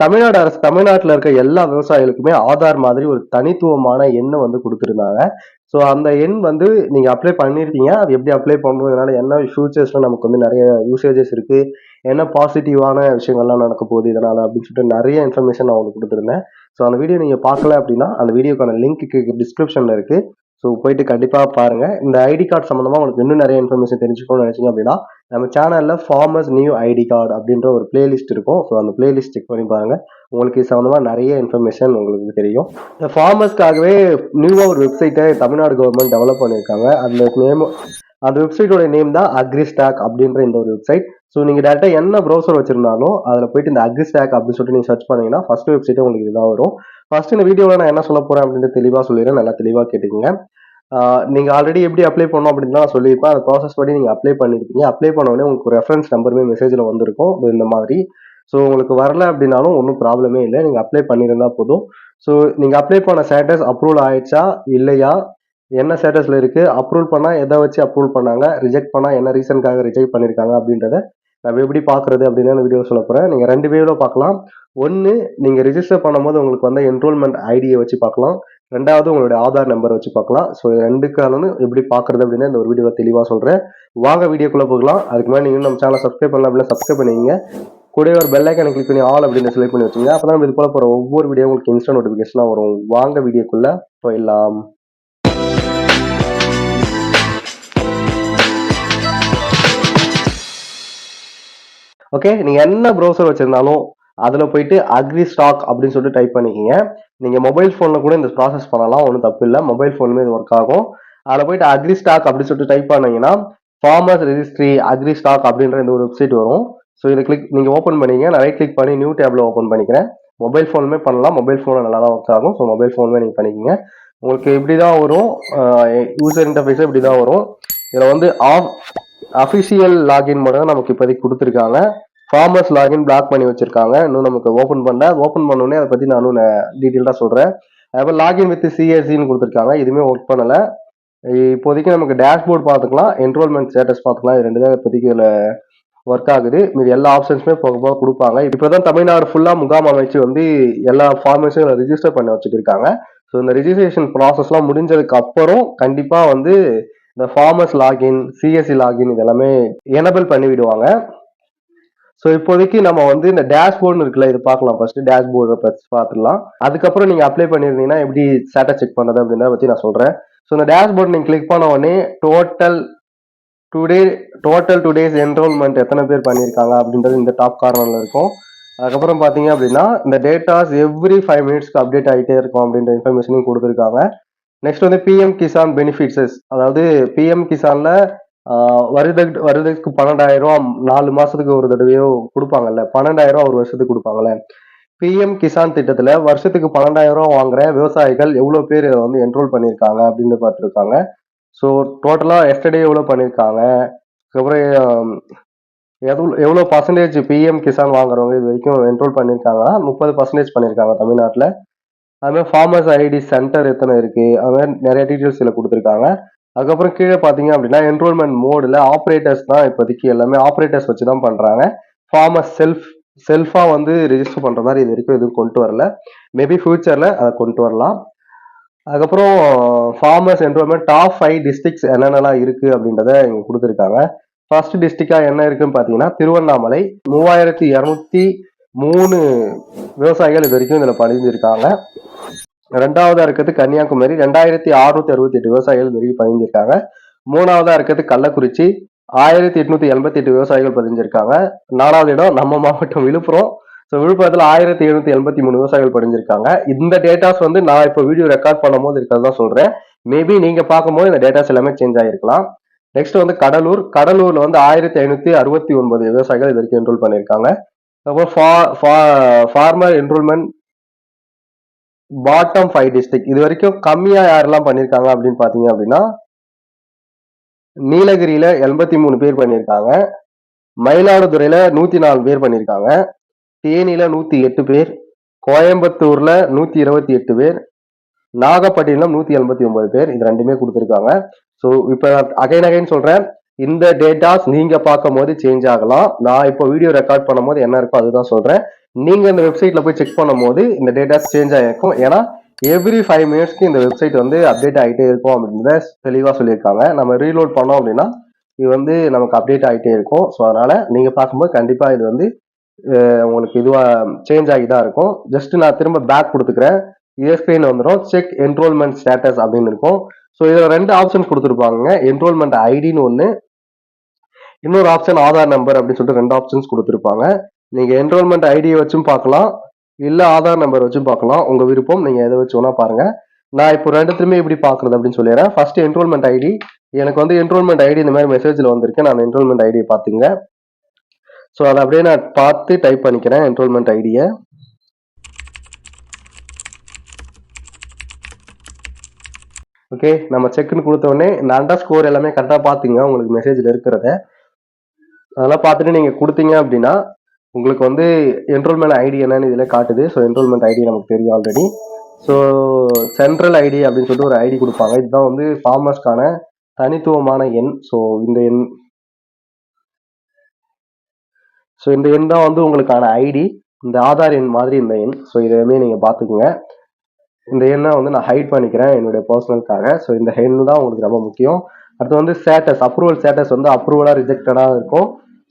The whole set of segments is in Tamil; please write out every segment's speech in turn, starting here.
தமிழ்நாடு அரசு தமிழ்நாட்டில் இருக்க எல்லா விவசாயிகளுக்குமே ஆதார் மாதிரி ஒரு தனித்துவமான எண்ணை வந்து கொடுத்துருந்தாங்க. ஸோ அந்த எண் வந்து நீங்கள் அப்ளை பண்ணியிருக்கீங்க அது எப்படி அப்ளை பண்ணுறதுனால என்ன ஃபியூச்சர்ஸில் நமக்கு வந்து நிறைய யூசேஜஸ் இருக்குது என்ன பாசிட்டிவான விஷயங்கள்லாம் நடக்க போகுது இதனால் அப்படின்னு சொல்லிட்டு நிறைய இன்ஃபர்மேஷன் நான் உங்களுக்கு கொடுத்துருந்தேன். ஸோ அந்த வீடியோ நீங்கள் பார்க்கல அப்படின்னா அந்த வீடியோக்கான லிங்க் டிஸ்கிரிப்ஷனில் இருக்குது ஸோ போயிட்டு கண்டிப்பாக பாருங்கள் இந்த ஐடி கார்டு சம்மந்தமாக உங்களுக்கு இன்னும் நிறைய இன்ஃபர்மேஷன் தெரிஞ்சுக்கணும்னு நினச்சிங்க அப்படின்னா நம்ம சேனலில் ஃபார்மர்ஸ் நியூ ஐடி கார்டு அப்படின்ற ஒரு பிளேலிஸ்ட் இருக்கும். ஸோ அந்த பிளேலிஸ்ட் செக் பண்ணி பாருங்க. உங்களுக்கு சம்மந்தமாக நிறைய இன்ஃபர்மேஷன் உங்களுக்கு தெரியும். இந்த ஃபார்மர்ஸ்க்காகவே நியூவாக ஒரு வெப்சைட்டை தமிழ்நாடு கவர்மெண்ட் டெவலப் பண்ணியிருக்காங்க. அந்த நேம் அந்த வெப்சைட்டோட நேம் தான் அக்ரிஸ்டாக் அப்படின்ற இந்த ஒரு வெப்சைட் ஸோ நீங்கள் டேரெக்டாக என்ன ப்ரௌசர் வச்சிருந்தாலும் அதில் போயிட்டு இந்த அக்ரிஸ்டாக் அப்படின்னு சொல்லிட்டு நீங்கள் சர்ச் பண்ணீங்கன்னா ஃபர்ஸ்ட் வெப்சைட்டே உங்களுக்கு இதுதான் வரும். ஃபர்ஸ்ட் இந்த வீடியோவில் நான் என்ன சொல்ல போகிறேன் அப்படின்ட்டு தெளிவாக சொல்லிடுறேன். நல்லா தெளிவாக கேட்டுக்கோங்க. நீங்க ஆல்ரெடி எப்படி அப்ளை பண்ணணும் அப்படின்னு நான் சொல்லியிருப்பேன் அந்த ப்ராசஸ் படி நீங்க அப்ளை பண்ணிருப்பீங்க. அப்ளை பண்ண உடனே உங்களுக்கு ரெஃபரன்ஸ் நம்பருமே மெசேஜில் வந்திருக்கும். இந்த மாதிரி. ஸோ உங்களுக்கு வரல அப்படின்னாலும் ஒன்றும் ப்ராப்ளமே இல்லை. நீங்கள் அப்ளை பண்ணியிருந்தா போதும். ஸோ நீங்கள் அப்ளை பண்ண ஸ்டேட்டஸ் அப்ரூவல் ஆயிடுச்சா? இல்லையா? என்ன ஸ்டேட்டஸில் இருக்குது அப்ரூவல் பண்ணால் எதை வச்சு அப்ரூவல் பண்ணாங்க? ரிஜெக்ட் பண்ணால் என்ன ரீசனுக்காக ரிஜெக்ட் பண்ணியிருக்காங்க அப்படின்றத நம்ம எப்படி பார்க்குறது அப்படின்னு வீடியோ சொல்ல போகிறேன் நீங்கள் ரெண்டு வேவில் பார்க்கலாம். ஒன்று நீங்கள் ரிஜிஸ்டர் பண்ணும்போது உங்களுக்கு வந்து என்ரோல்மெண்ட் ஐடியை வச்சு பார்க்கலாம். ரெண்டாவது உங்களுடைய ஆதார் நம்பர் வச்சு பார்க்கலாம். ஸோ ரெண்டுக்கான எப்படி பார்க்குறது அப்படின்னு இந்த ஒரு வீடியோவில் தெளிவாக சொல்கிறேன் வாங்க வீடியோக்குள்ளே போகலாம். அதுக்கு முன்னாடி நீங்கள் நம்ம சேனலை சப்ஸ்கிரைப் பண்ணலாம் அப்படின்னா சப்ஸ்கிரைப் பண்ணிங்க கூட ஒரு பெல் ஐக்கனை கிளிக் பண்ணி ஆல் அப்படின்னு செலக்ட் பண்ணி வச்சுங்க அப்போ தான் இது போல போகிற ஒவ்வொரு வீடியோ உங்களுக்கு இன்ஸ்டன்ட் நோட்டிஃபிகேஷனாக வரும். வாங்க வீடியோக்குள்ளே போயிடலாம். ஓகே நீங்கள் என்ன ப்ரௌசர் வச்சுருந்தாலும் அதில் போயிட்டு அக்ரி ஸ்டாக் அப்படின்னு சொல்லிட்டு டைப் பண்ணிக்கிங்க. நீங்கள் மொபைல் ஃபோனில் கூட இந்த ப்ராசஸ் பண்ணலாம் ஒன்றும் தப்பு இல்லை. மொபைல் ஃபோனுமே இது ஒர்க் ஆகும். அதில் போயிட்டு அக்ரி ஸ்டாக் அப்படின்னு சொல்லிட்டு டைப் பண்ணீங்கன்னா ஃபார்மர்ஸ் ரெஜிஸ்ட்ரி அக்ரி ஸ்டாக் அப்படின்ற இந்த ஒரு வெப்சைட் வரும். ஸோ இதை கிளிக் நீங்கள் ஓப்பன் பண்ணிங்க நான் ரைட் கிளிக் பண்ணி நியூ டேப்ல ஓப்பன் பண்ணிக்கிறேன். மொபைல் ஃபோனுமே பண்ணலாம். மொபைல் ஃபோனில் நல்லா தான் ஒர்க் ஆகும். ஸோ மொபைல் ஃபோனுமே நீங்கள் பண்ணிக்கிங்க. உங்களுக்கு இப்படி தான் வரும். யூசர் இன்டர்ஃபேஸும் இப்படி தான் வரும். இதில் வந்து ஆஃப் அஃபிஷியல் லாகின் மட்டும் தான் நமக்கு இப்போதைக்கு கொடுத்துருக்காங்க. ஃபார்மர்ஸ் லாகின் பிளாக் பண்ணி வச்சிருக்காங்க. இன்னும் நமக்கு ஓப்பன் பண்ணல. ஓப்பன் பண்ணோடனே அதை பற்றி நானும் டீட்டெயிலாக சொல்கிறேன் அதுக்கப்புறம் லாகின் வித் சிஎஸ்சின்னு கொடுத்துருக்காங்க. இதுவுமே ஒர்க் பண்ணலை. இப்போதைக்கு நமக்கு டேஷ்போர்ட் பார்த்துக்கலாம். என்ரோல்மெண்ட் ஸ்டேட்டஸ் பார்த்துக்கலாம். இது ரெண்டு தான் இப்போதைக்கு இதில் ஒர்க் ஆகுது. மீது எல்லா ஆப்ஷன்ஸுமே போக போக கொடுப்பாங்க. இப்போதான் தமிழ்நாடு ஃபுல்லாக முகாம் அமைச்சு வந்து எல்லா ஃபார்மேஷனும் ரிஜிஸ்டர் பண்ணி வச்சுருக்காங்க ஸோ இந்த ரிஜிஸ்ட்ரேஷன் ப்ராசஸ்லாம் முடிஞ்சதுக்கு அப்புறம் கண்டிப்பாக வந்து இந்த ஃபார்மர்ஸ் லாகின் சிஎஸ்சி லாகின் இதெல்லாமே எனபிள் பண்ணி விடுவாங்க ஸோ இப்போதைக்கு நம்ம வந்து இந்த டேஷ்போர்டு இருக்குல்ல இது பார்க்கலாம். ஃபர்ஸ்ட் டேஷ்போர்டை பற்றி பார்த்துடலாம். அதுக்கப்புறம் நீங்கள் அப்ளை பண்ணியிருந்தீங்கன்னா எப்படி ஸ்டேட்டஸ் செக் பண்ணுறது அப்படின்றத பற்றி நான் சொல்கிறேன் ஸோ இந்த டேஷ்போர்ட் நீங்கள் கிளிக் பண்ண உடனே total today total today's enrollment எத்தனை பேர் பண்ணியிருக்காங்க அப்படின்றது இந்த டாப் கார்னரில் இருக்கும். அதுக்கப்புறம் பார்த்தீங்க அப்படின்னா இந்த டேட்டாஸ் எவ்ரி ஃபைவ் மினிட்ஸ்க்கு அப்டேட் ஆகிட்டே இருக்கும் அப்படின்ற இன்ஃபர்மேஷனையும் கொடுத்துருக்காங்க. நெக்ஸ்ட் வந்து பிஎம் கிசான் பெனிஃபிட்ஸஸ் அதாவது பிஎம் கிசானில் வருட வருடத்துக்கு பன்னெண்டாயிரம் ரூபா நாலு மாசத்துக்கு ஒரு தடவையோ கொடுப்பாங்கல்ல. பன்னெண்டாயிரம் ரூபா ஒரு வருஷத்துக்கு கொடுப்பாங்கல்ல. பிஎம் கிசான் திட்டத்துல வருஷத்துக்கு பன்னெண்டாயிரம் ரூபா வாங்குற விவசாயிகள் எவ்வளவு பேர் வந்து என்ரோல் பண்ணியிருக்காங்க அப்படின்னு பார்த்துருக்காங்க. ஸோ டோட்டலா எஸ்டர்டே எவ்வளோ பண்ணியிருக்காங்க அதுக்கப்புறம் எவ்வளோ எவ்வளோ பர்சன்டேஜ் பிஎம் கிசான் வாங்குறவங்க இது வரைக்கும் என்ரோல் பண்ணியிருக்காங்கன்னா முப்பது பர்சன்டேஜ் பண்ணியிருக்காங்க தமிழ்நாட்டில். அதுமாதிரி ஃபார்மர்ஸ் ஐடி சென்டர் எத்தனை இருக்குது அதுமாதிரி நிறைய டீட்டெயில்ஸ் இதில் கொடுத்துருக்காங்க. அதுக்கப்புறம் கீழே பார்த்தீங்க அப்படின்னா என்ரோல்மெண்ட் மோடில் ஆப்ரேட்டர்ஸ் தான் இப்போதைக்கு எல்லாமே ஆப்ரேட்டர்ஸ் வச்சு தான் பண்ணுறாங்க ஃபார்மர் செல்ஃப் செல்ஃபாக வந்து ரிஜிஸ்டர் பண்ணுற மாதிரி இது வரைக்கும் எதுவும் கொண்டு வரல. மேபி ஃபியூச்சரில் அதை கொண்டு வரலாம். அதுக்கப்புறம் farmers enrollment top five districts என்னென்னலாம் இருக்குது அப்படின்றத இங்கே கொடுத்துருக்காங்க. ஃபர்ஸ்ட் டிஸ்ட்ரிக்டாக என்ன இருக்குன்னு பார்த்தீங்கன்னா திருவண்ணாமலை. மூவாயிரத்தி இரநூத்தி மூணு விவசாயிகள் இது வரைக்கும் இதில் பதிஞ்சிருக்காங்க ரெண்டாவதா இருக்கிறது கன்னியாகுமரி. ரெண்டாயிரத்தி அறுநூத்தி அறுபத்தி எட்டு விவசாயிகள் வரைக்கும் பதிஞ்சிருக்காங்க. மூணாவதா இருக்கிறது கள்ளக்குறிச்சி. ஆயிரத்தி எட்நூத்தி எண்பத்தி எட்டு விவசாயிகள் பதிஞ்சிருக்காங்க. நாலாவது இடம் நம்ம மாவட்டம் விழுப்புரம். ஸோ விழுப்புரத்தில் ஆயிரத்தி எழுநூத்தி எண்பத்தி மூணு விவசாயிகள் படிஞ்சிருக்காங்க இந்த டேட்டாஸ் வந்து நான் இப்போ வீடியோ ரெக்கார்ட் பண்ணும் போது இருக்கிறதா சொல்றேன். மேபி நீங்க பார்க்கும்போது இந்த டேட்டாஸ் எல்லாமே சேஞ்ச் ஆகிருக்கலாம் நெக்ஸ்ட் வந்து கடலூர். கடலூர்ல வந்து ஆயிரத்தி ஐநூத்தி அறுபத்தி ஒன்பது விவசாயிகள் இது வரைக்கும் என்ரோல் பண்ணியிருக்காங்க அப்புறம் farmer enrollment bottom five district இது வரைக்கும் கம்மியா யாரெல்லாம் பண்ணியிருக்காங்க அப்படின்னு பாத்தீங்க அப்படின்னா நீலகிரியில எண்பத்தி மூணு பேர் பண்ணியிருக்காங்க மயிலாடுதுறையில நூத்தி நாலு பேர் பண்ணியிருக்காங்க தேனியில நூத்தி எட்டு பேர். கோயம்புத்தூர்ல நூத்தி இருபத்தி எட்டு பேர். நாகப்பட்டினம் நூத்தி எண்பத்தி ஒன்பது பேர். இது ரெண்டுமே கொடுத்துருக்காங்க. ஸோ இப்போ அகைன் அகைன் சொல்றேன். இந்த டேட்டாஸ் நீங்க பார்க்கும் போது சேஞ்ச் ஆகலாம். நான் இப்போ வீடியோ ரெக்கார்ட் பண்ணும்போது என்ன இருக்கோ அதுதான் சொல்றேன். நீங்க இந்த வெப்சைட்ல போய் செக் பண்ணும்போது இந்த டேட்டாஸ் சேஞ்ச் ஆகிருக்கும் ஏன்னா எவ்ரி ஃபைவ் மினிட்ஸ்க்கு இந்த வெப்சைட் வந்து அப்டேட் ஆகிட்டே இருக்கும் அப்படின்றத தெளிவாக சொல்லியிருக்காங்க. நம்ம ரீலோட் பண்ணோம் அப்படின்னா இது வந்து நமக்கு அப்டேட் ஆகிட்டே இருக்கும். ஸோ அதனால நீங்க பார்க்கும்போது கண்டிப்பா இது வந்து உங்களுக்கு இதுவா சேஞ்ச் ஆகி தான் இருக்கும். ஜஸ்ட் நான் திரும்ப பேக் கொடுத்துக்கிறேன். இஎஸ்பின் வந்துடும் செக் என்ரோல்மெண்ட் ஸ்டேட்டஸ் அப்படின்னு இருக்கும். ஸோ இதில் ரெண்டு ஆப்ஷன் கொடுத்துருப்பாங்க என்ரோல்மெண்ட் ஐடின்னு ஒன்று இன்னொரு ஆப்ஷன் ஆதார் நம்பர் அப்படின்னு சொல்லிட்டு ரெண்டு ஆப்ஷன்ஸ் கொடுத்துருப்பாங்க. நீங்க என்ரோல்மெண்ட் ஐடியை வச்சும் பார்க்கலாம். இல்ல ஆதார் நம்பர் வச்சும் பார்க்கலாம். உங்க விருப்பம் நீங்க எதை வச்சு வேணா பாருங்க. நான் இப்போ ரெண்டுத்துலயுமே எப்படி பாக்குறது அப்படின்னு சொல்லிடுறேன். ஃபர்ஸ்ட் என்ரோல்மெண்ட் ஐடி எனக்கு வந்து என்ரோல்மெண்ட் ஐடி இந்த மாதிரி மெசேஜ்ல வந்திருக்கு. நான் என்ரோல்மெண்ட் ஐடியை பாத்துங்க ஸோ அதை அப்படியே நான் பார்த்து டைப் பண்ணிக்கிறேன் என்ரோல்மெண்ட் ஐடியை ஓகே நம்ம செக்குன்னு கொடுத்த உடனே இந்த அண்டர் ஸ்கோர் எல்லாமே கரெக்டாக பார்த்துங்க உங்களுக்கு மெசேஜில் இருக்கிறத. அதெல்லாம் பார்த்துட்டு நீங்கள் கொடுத்தீங்க அப்படின்னா உங்களுக்கு வந்து என்ரோல்மெண்ட் ஐடி என்னன்னு இதில் காட்டுது. ஸோ என்ரோல்மெண்ட் ஐடி நமக்கு தெரியும் ஆல்ரெடி ஸோ சென்ட்ரல் ஐடி அப்படின்னு சொல்லிட்டு ஒரு ஐடி கொடுப்பாங்க. இதுதான் வந்து ஃபார்மர்ஸ்க்கான தனித்துவமான எண். ஸோ இந்த எண். ஸோ இந்த எண் தான் வந்து உங்களுக்கான ஐடி இந்த ஆதார் எண் மாதிரி இந்த எண். ஸோ இதையுமே நீங்கள் பார்த்துக்குங்க. இந்த எண்ணை வந்து நான் ஹைட் பண்ணிக்கிறேன் என்னுடைய பர்சனலுக்காக ஸோ இந்த எண் தான் உங்களுக்கு ரொம்ப முக்கியம். அடுத்து வந்து ஸ்டேட்டஸ் அப்ரூவல் ஸ்டேட்டஸ் வந்து அப்ரூவலாக ரிஜெக்டடாக இருக்கும்.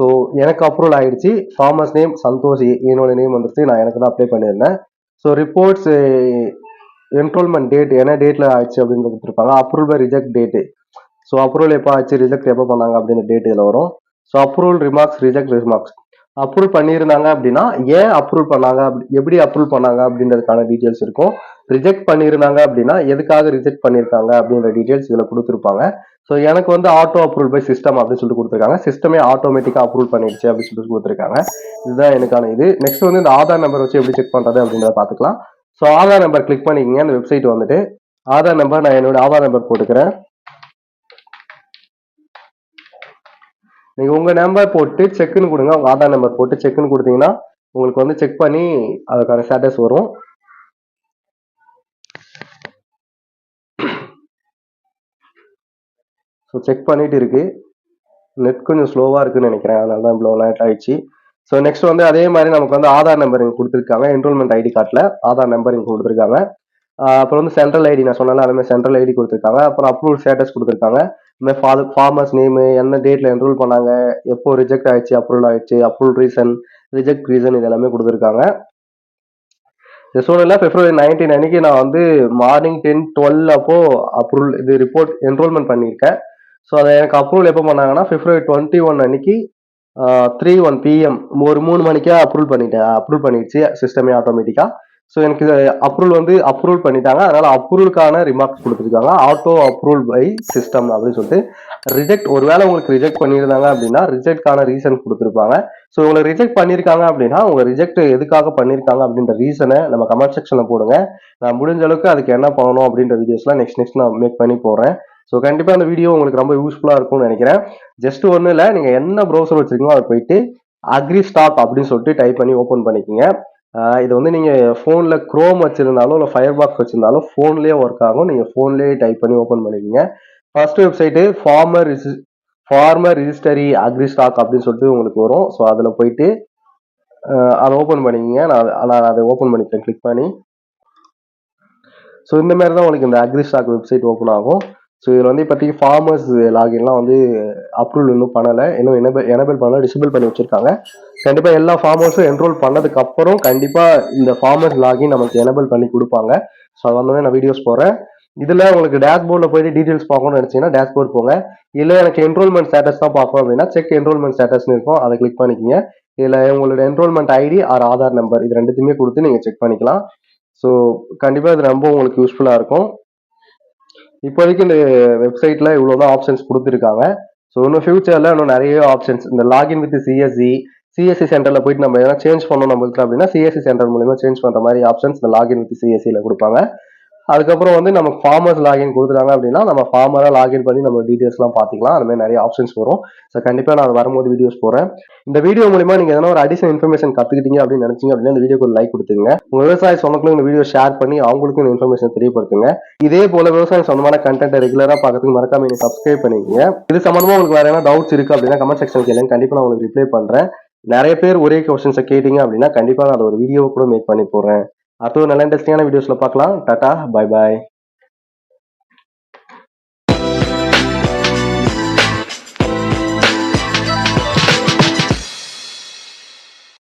ஸோ எனக்கு அப்ரூவல் ஆகிடுச்சி ஃபார்மர்ஸ் நேம் சந்தோஷ் e- என்னோட நேம் வந்துருச்சு. நான் எனக்கு தான் அப்ளை பண்ணியிருந்தேன். ஸோ ரிப்போர்ட்ஸ் என்ரோல்மெண்ட் டேட் என்ன டேட்டில் ஆயிடுச்சு அப்படின்னு கொடுத்துருப்பாங்க approval reject date so approval எப்போ ஆச்சு ரிஜெக்ட் எப்போ பண்ணாங்க அப்படின்னு டேட் இதில் வரும். So approval remarks reject remarks approve பண்ணியிருந்தாங்க அப்படின்னா ஏன் அப்ரூவ் பண்ணாங்க? எப்படி அப்ரூவ் பண்ணாங்க? அப்படின்றதுக்கான டீட்டெயில்ஸ் இருக்கும். ரிஜெக்ட் பண்ணியிருந்தாங்க அப்படின்னா எதுக்காக ரிஜெக்ட் பண்ணியிருக்காங்க? அப்படின்ற டீட்டெயில்ஸ் இதில் கொடுத்துருப்பாங்க. ஸோ எனக்கு வந்து ஆட்டோ அப்ரூவல் பை சிஸ்டம் அப்படின்னு சொல்லிட்டு கொடுத்துருக்காங்க. சிஸ்டமே ஆட்டோமேட்டிக்காக அப்ரூவ் பண்ணிடுச்சு அப்படின்னு சொல்லிட்டு கொடுத்துருக்காங்க. இதுதான் எனக்கான இது. நெக்ஸ்ட் வந்து இந்த ஆதார் நம்பர் வச்சு எப்படி செக் பண்ணுறது அப்படின்றத பார்த்துக்கலாம். ஸோ ஆதார் நம்பர் கிளிக் பண்ணிக்கிங்க. அந்த வெப்சைட் வந்துட்டு. ஆதார் நம்பர் நான் என்னோட ஆதார் நம்பர் போட்டுக்கிறேன். நீங்கள் உங்கள் நம்பர் போட்டு செக்குன்னு கொடுங்க. உங்கள் ஆதார் நம்பர் போட்டு செக்குன்னு கொடுத்தீங்கன்னா உங்களுக்கு வந்து செக் பண்ணி அதுக்கான ஸ்டேட்டஸ் வரும். ஸோ செக் பண்ணிட்டு இருக்கு. நெட் கொஞ்சம் ஸ்லோவாக இருக்குன்னு நினைக்கிறேன். அதனால தான் இவ்வளோ லேட் ஆயிடுச்சு. ஸோ நெக்ஸ்ட் வந்து அதே மாதிரி நமக்கு வந்து ஆதார் நம்பர் இங்கே கொடுத்துருக்காங்க. என்ரோல்மெண்ட் ஐடி கார்டில் ஆதார் நம்பர் இங்கே கொடுத்துருக்காங்க. அப்புறம் வந்து சென்ட்ரல் ஐடி நான் சொன்னால அதுமாதிரி சென்ட்ரல் ஐடி கொடுத்துருக்காங்க. அப்புறம் அப்ரூவல் ஸ்டேட்டஸ் கொடுத்துருக்காங்க. இந்த ஃபாதர் ஃபார்மர்ஸ் நேமு என்ன டேட்ல என்ரோல் பண்ணாங்க எப்போ ரிஜெக்ட் ஆயிடுச்சு அப்ரூவல் ஆயிடுச்சு அப்ரூவல் ரீசன் ரிஜெக்ட் ரீசன் இது எல்லாமே கொடுத்துருக்காங்க. இந்த சூழ்நிலை பிப்ரவரி நைன்டீன் அன்னைக்கு நான் வந்து மார்னிங் டென் டுவெல் அப்போ அப்ரூவல் இது ரிப்போர்ட் என்ரோல்மெண்ட் பண்ணியிருக்கேன். ஸோ அதை எனக்கு அப்ரூவல் எப்போ பண்ணாங்கன்னா பிப்ரவரி டுவெண்ட்டி ஒன் அன்னைக்கு த்ரீ ஒன் பிஎம் ஒரு மூணு மணிக்கே அப்ரூவல் பண்ணிட்டேன். அப்ரூவல் பண்ணிடுச்சு சிஸ்டமே ஆட்டோமேட்டிக்கா ஸோ எனக்கு அப்ரூவல் வந்து அப்ரூவல் பண்ணிட்டாங்க. அதனால அப்ரூவலுக்கான ரிமார்க்ஸ் கொடுத்துருக்காங்க. ஆட்டோ அப்ரூவல் பை சிஸ்டம் அப்படின்னு சொல்லிட்டு ரிஜெக்ட் ஒருவேளை உங்களுக்கு ரிஜெக்ட் பண்ணியிருந்தாங்க அப்படின்னா ரிஜெக்ட்கான ரீசன் கொடுத்துருப்பாங்க. ஸோ உங்களை ரிஜெக்ட் பண்ணியிருக்காங்க அப்படின்னா உங்கள் ரிஜெக்ட் எதுக்காக பண்ணியிருக்காங்க அப்படின்ற ரீசனை நம்ம கமெண்ட் செக்ஷனில் போடுங்க. நான் முடிஞ்ச அளவுக்கு அதுக்கு என்ன பண்ணணும் அப்படின்ற வீடியோஸ்லாம் நெக்ஸ்ட் நெக்ஸ்ட் நான் மேக் பண்ணி போடுறேன். ஸோ கண்டிப்பாக அந்த வீடியோ உங்களுக்கு ரொம்ப யூஸ்ஃபுல்லாக இருக்கும்னு நினைக்கிறேன். ஜஸ்ட் ஒன்றும் இல்லை நீங்கள் என்ன ப்ரௌசர் வச்சுருக்கீங்களோ அதை போயிட்டு அக்ரி ஸ்டாக் அப்படின்னு சொல்லிட்டு டைப் பண்ணி ஓப்பன் பண்ணிக்கோங்க. இது வந்து நீங்கள் ஃபோனில் க்ரோம் வச்சுருந்தாலும் இல்லை ஃபயர் பாக்ஸ் வச்சுருந்தாலும் ஃபோன்லேயே ஒர்க் ஆகும். நீங்கள் ஃபோன்லேயே டைப் பண்ணி ஓப்பன் பண்ணிக்கோங்க first website farmer farmer registry agri stack அப்படின்னு சொல்லிட்டு உங்களுக்கு வரும். ஸோ அதில் போயிட்டு அதை ஓப்பன் பண்ணிக்கிங்க. நான் அதை- நான் அதை ஓப்பன் பண்ணிக்கிறேன். கிளிக் பண்ணி. ஸோ இந்த மாதிரி தான் உங்களுக்கு இந்த அக்ரி ஸ்டாக் வெப்சைட் ஓப்பன் ஆகும். ஸோ இதில் வந்து இப்போதைக்கு ஃபார்மர்ஸ் லாகின்லாம் வந்து அப்ரூவல் இன்னும் பண்ணலை. இன்னும் எனபிள் எனபிள் பண்ணல டிசபிள் பண்ணி வச்சுருக்காங்க. கண்டிப்பாக எல்லா ஃபார்மர்ஸும் என்ரோல் பண்ணதுக்கப்புறம் கண்டிப்பாக இந்த ஃபார்மர்ஸ் லாகின் நமக்கு எனபிள் பண்ணி கொடுப்பாங்க. ஸோ அது வந்து நான் வீடியோஸ் போடுறேன். இதில் உங்களுக்கு டேஷ்போர்டில் போயிட்டு டீட்டெயில்ஸ் பார்க்கணும்னு நினச்சிங்கன்னா டேஷ்போர்ட் போங்க. இல்லை எனக்கு என்ரோல்மெண்ட் ஸ்டேட்டஸ் தான் பார்க்கணும் அப்படின்னா செக் என்ரோல்மெண்ட் ஸ்டேட்டஸ்னு இருக்கும். அதை கிளிக் பண்ணிக்கோங்க. இதில் உங்களோட enrollment ID or Aadhaar number இது ரெண்டுத்தையுமே கொடுத்து நீங்கள் செக் பண்ணிக்கலாம். ஸோ கண்டிப்பாக இது ரொம்ப உங்களுக்கு யூஸ்ஃபுல்லாக இருக்கும். இப்போதைக்கு இந்த வெப்சைட்ல இவ்வளோதான் ஆப்ஷன்ஸ் கொடுத்துருக்காங்க. ஸோ இன்னும் ஃபியூச்சர்ல இன்னும் நிறைய ஆப்ஷன்ஸ் இந்த லாகின் வித் சிஎஸ்சி சிஎஸ்சி சென்டர்ல போயிட்டு நம்ம எதனா சேஞ்ச் பண்ணணும் நம்மளுக்கு அப்படின்னா சிஎஸ்சி சென்டர் மூலியமா சேஞ்ச் பண்ற மாதிரி ஆப்ஷன்ஸ் இந்த லாகின் வித் சிஎஸ்சியில் கொடுப்பாங்க. அதுக்கப்புறம் வந்து நமக்கு ஃபார்மர்ஸ் லாகின் கொடுத்துட்டாங்க அப்படின்னா நம்ம ஃபார்மராக லாகின் பண்ணி நம்ம டீட்டெயில்ஸ்லாம் பார்த்துக்கலாம். அந்த மாதிரி நிறைய ஆப்ஷன்ஸ் வரும். ஸோ கண்டிப்பாக நான் அது வரும்போது வீடியோஸ் போகிறேன் இந்த வீடியோ மூலிமா நீங்கள் எதனா ஒரு அடிஷனல் இன்ஃபர்மேஷன் கற்றுக்கிட்டீங்க அப்படின்னு நினச்சிங்க அப்படின்னா இந்த வீடியோக்கு ஒரு லைக் கொடுத்துங்க உங்கள் விவசாய சொந்தங்களும் இந்த வீடியோ ஷேர் பண்ணி அவங்களுக்கும் இந்த இன்ஃபர்மேஷன் தெரியப்படுத்துங்க. இதே போல விவசாயம் சொந்தமான கண்டென்ட்டை ரெகுலராக பார்க்கறதுக்கு மறக்காம நீங்கள் சப்ஸ்கிரைப் பண்ணிக்கங்க. இது சம்மந்தமாக உங்களுக்கு வேறு என்ன டவுட்ஸ் இருக்குது அப்படின்னா கமெண்ட் செக்ஷன் கேளுங்க. கண்டிப்பாக நான் உங்களுக்கு ரிப்ளை பண்ணுறேன் நிறைய பேர் ஒரே கொஸ்டின்ஸை கேட்டீங்க அப்படின்னா கண்டிப்பாக நான் அதை ஒரு வீடியோ கூட மேக் பண்ணி போகிறேன் அடுத்த ஒரு நல்ல இன்ட்ரெஸ்டிங்கான வீடியோஸில் பார்க்கலாம். டாட்டா பாய் பாய்